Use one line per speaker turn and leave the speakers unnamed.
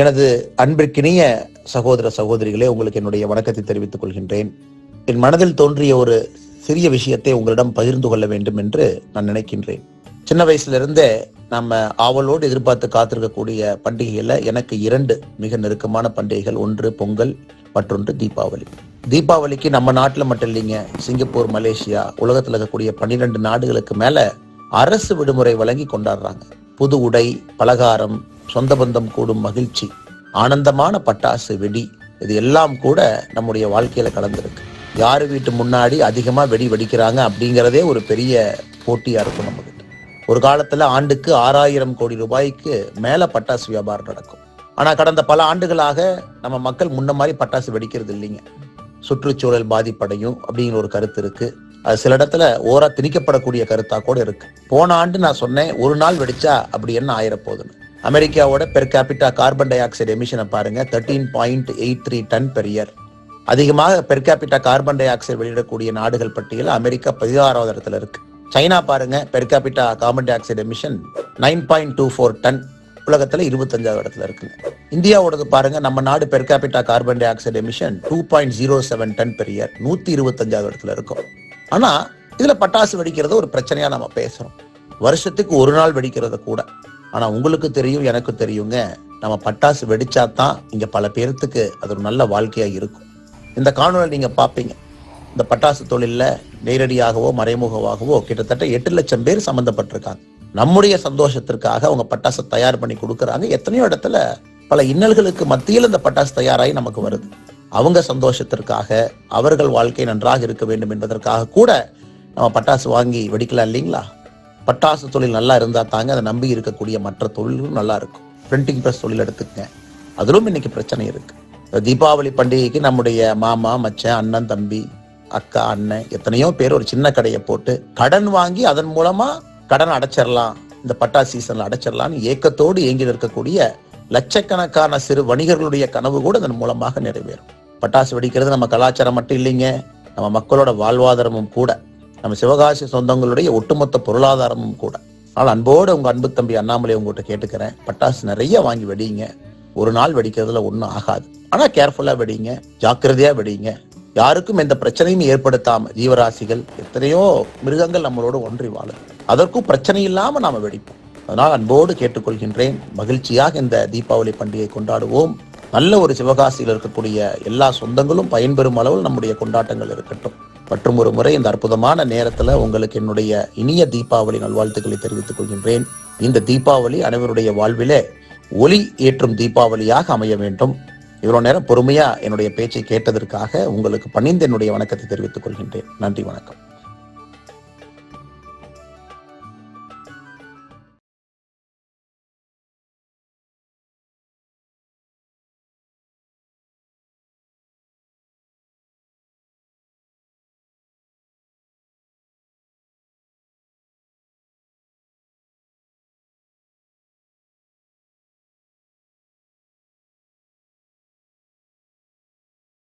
எனது அன்பிற்கினிய சகோதர சகோதரிகளே உங்களுக்கு என்னுடைய வணக்கத்தை தெரிவித்துக் கொள்கின்றேன். என் மனதில் தோன்றிய ஒரு சிறிய விஷயத்தை உங்களிடம் பகிர்ந்து கொள்ள வேண்டும் என்று நான் நினைக்கின்றேன். சின்ன வயசுலருந்தே நம்ம ஆவலோடு எதிர்பார்த்து காத்திருக்கக்கூடிய பண்டிகையில் எனக்கு இரண்டு மிக நெருக்கமான பண்டிகைகள் ஒன்று பொங்கல் மற்றொன்று தீபாவளி. தீபாவளிக்கு நம்ம நாட்டில் மட்டும் இல்லைங்க சிங்கப்பூர் மலேசியா உலகத்தில் இருக்கக்கூடிய பன்னிரெண்டு நாடுகளுக்கு மேல அரசு விடுமுறை வழங்கி கொண்டாடுறாங்க. புது உடை பலகாரம் சொந்த பந்தம் கூடும் மகிழ்ச்சி ஆனந்தமான பட்டாசு வெடி இது எல்லாம் கூட நம்முடைய வாழ்க்கையில கலந்துருக்கு. யார் வீட்டு முன்னாடி அதிகமா வெடி வெடிக்கிறாங்க அப்படிங்கிறதே ஒரு பெரிய போட்டியா இருக்கும் நமக்கு ஒரு காலத்துல ஆண்டுக்கு ஆறாயிரம் கோடி ரூபாய்க்கு மேல பட்டாசு வியாபாரம் நடக்கும். ஆனா கடந்த பல ஆண்டுகளாக நம்ம மக்கள் முன்ன மாதிரி பட்டாசு வெடிக்கிறது இல்லைங்க. சுற்றுச்சூழல் பாதிப்படையும் அப்படிங்கிற ஒரு கருத்து இருக்கு. அது சில இடத்துல ஓரா திணிக்கப்படக்கூடிய கருத்தா கூட இருக்கு. போன ஆண்டு நான் சொன்னேன் ஒரு நாள் வெடிச்சா அப்படி என்ன ஆயிரப்போகுதுன்னு. அமெரிக்காவோட per capita carbon dioxide எமிஷனை பாருங்க. Thirteen point eight three tonne per year அதிகமாக per capita carbon dioxide வெளியிடக்கூடிய நாடுகள் பட்டியலில் அமெரிக்கா பதினாறாவது இடத்துல இருக்கு. சைனா பாருங்க per capita carbon dioxide emission nine point two four tonne உலகத்துல இருபத்தஞ்சாவது இடத்துல இருக்குங்க இந்தியாவோடது பாருங்க நம்ம நாடு per capita carbon dioxide emission two point zero seven tonne per year நூத்தி இருபத்தஞ்சாவது இடத்துல இருக்கும். ஆனா இதுல பட்டாசு வெடிக்கிறது ஒரு பிரச்சனையா நம்ம பேசுறோம். வருஷத்துக்கு ஒரு நாள் வெடிக்கிறத கூட. ஆனா உங்களுக்கு தெரியும் எனக்கு தெரியுங்க. நம்ம பட்டாசு வெடிச்சா தான் இங்க பல பேர்த்துக்கு அது ஒரு நல்ல வாழ்க்கையா இருக்கும். இந்த காணொலி நீங்க பாப்பீங்க இந்த பட்டாசு தொழில்ல நேரடியாகவோ மறைமுகமாகவோ கிட்டத்தட்ட எட்டு லட்சம் பேர் சம்பந்தப்பட்டிருக்காங்க. நம்முடைய சந்தோஷத்திற்காக அவங்க பட்டாசு தயார் பண்ணி கொடுக்கறாங்க. எத்தனையோ இடத்துல பல இன்னல்களுக்கு மத்தியில் இந்த பட்டாசு தயாராகி நமக்கு வருது. அவங்க சந்தோஷத்திற்காக அவர்கள் வாழ்க்கை நன்றாக இருக்க வேண்டும் என்பதற்காக கூட நம்ம பட்டாசு வாங்கி வெடிக்கலாம் இல்லைங்களா? பட்டாசு தொழில் நல்லா இருந்தால் தாங்க அதை நம்பி இருக்கக்கூடிய மற்ற தொழிலும் நல்லா இருக்கும். பிரிண்டிங் ப்ரெஸ் தொழில் எடுத்துக்கங்க. அதிலும் இன்னைக்கு பிரச்சனை இருக்கு. தீபாவளி பண்டிகைக்கு நம்முடைய மாமா மச்சன் அண்ணன் தம்பி அக்கா அண்ணன் எத்தனையோ பேர் ஒரு சின்ன கடையை போட்டு கடன் வாங்கி அதன் மூலமா கடன் அடைச்சிடலாம் இந்த பட்டாசு சீசன்ல அடைச்சிடலாம்னு ஏக்கத்தோடு இயங்கி இருக்கக்கூடிய லட்சக்கணக்கான சிறு வணிகர்களுடைய கனவு கூட அதன் மூலமாக நிறைவேறும். பட்டாசு வெடிக்கிறது நம்ம கலாச்சாரம் மட்டும் இல்லைங்க. நம்ம மக்களோட வாழ்வாதாரமும் கூட. நம்ம சிவகாசி சொந்தங்களுடைய ஒட்டுமொத்த பொருளாதாரமும் கூட. ஆனால் அன்போடு உங்க அன்பு தம்பி அண்ணாமலை உங்ககிட்ட கேட்டுக்கிறேன். பட்டாசு நிறைய வாங்கி வெடிங்க. ஒரு நாள் வெடிக்கிறதுல ஒன்றும் ஆகாது. ஆனால் கேர்ஃபுல்லாக வெடிங்க. ஜாக்கிரதையாக வெடிங்க. யாருக்கும் எந்த பிரச்சனையும் ஏற்படுத்தாம ஜீவராசிகள் எத்தனையோ மிருகங்கள் நம்மளோட ஒன்றி வாழும். அதற்கும் பிரச்சனை இல்லாம நாம வெடிப்போம். அதனால் அன்போடு கேட்டுக்கொள்கின்றேன். மகிழ்ச்சியாக இந்த தீபாவளி பண்டிகை கொண்டாடுவோம். நல்ல ஒரு சிவகாசியில் இருக்கக்கூடிய எல்லா சொந்தங்களும் பயன்பெறும் அளவில் நம்முடைய கொண்டாட்டங்கள் இருக்கட்டும். மற்றும் ஒரு முறை இந்த அற்புதமான நேரத்துல உங்களுக்கு என்னுடைய இனிய தீபாவளி நல்வாழ்த்துக்களை தெரிவித்துக் கொள்கின்றேன். இந்த தீபாவளி அனைவருடைய வாழ்விலே ஒளி ஏற்றும் தீபாவளியாக அமைய வேண்டும். இவ்வளவு நேரம் பொறுமையா என்னுடைய பேச்சை கேட்டதற்காக உங்களுக்கு பணிந்து என்னுடைய வணக்கத்தை தெரிவித்துக் கொள்கின்றேன். நன்றி வணக்கம்.